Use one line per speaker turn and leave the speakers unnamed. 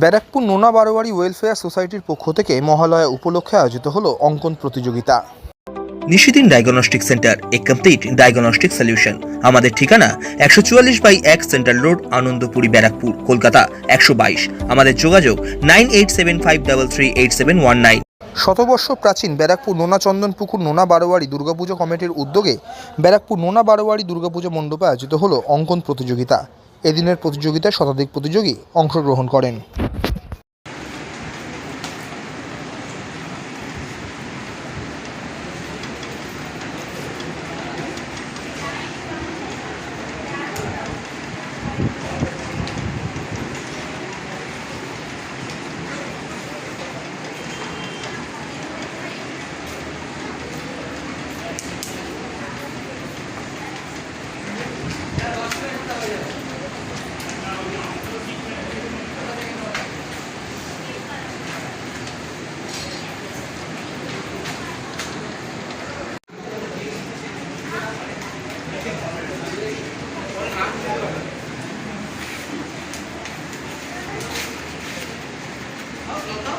ব্যারাকপুর নোনা বারোয়ারি ওয়েলফেয়ার সোসাইটির পক্ষ থেকে মহালয়া উপলক্ষে আয়োজিত হলো অঙ্কন প্রতিযোগিতা।
নিশিদিন ডায়াগনস্টিক সেন্টার এ কমপ্লিট ডায়াগনস্টিক সলিউশন আমাদের ঠিকানা একশো চুয়াল্লিশ বাই এক সেন্ট্রাল রোড আনন্দপুরি ব্যারাকপুর কলকাতা একশো বাইশ। আমাদের যোগাযোগ nine eight seven five double three eight seven one nine.
শতবর্ষ প্রাচীন ব্যারাকপুর নোনা চন্দনপুকুর নোনা বারোয়ারি দুর্গাপুজো কমিটির উদ্যোগে ব্যারাকপুর নোনা বারোয়ারি দুর্গাপুজো মণ্ডপে আয়োজিত হলো অঙ্কন প্রতিযোগিতা। এদিনের প্রতিযোগিতায় শতাধিক প্রতিযোগী অংশগ্রহণ করেন।
చూద్దాం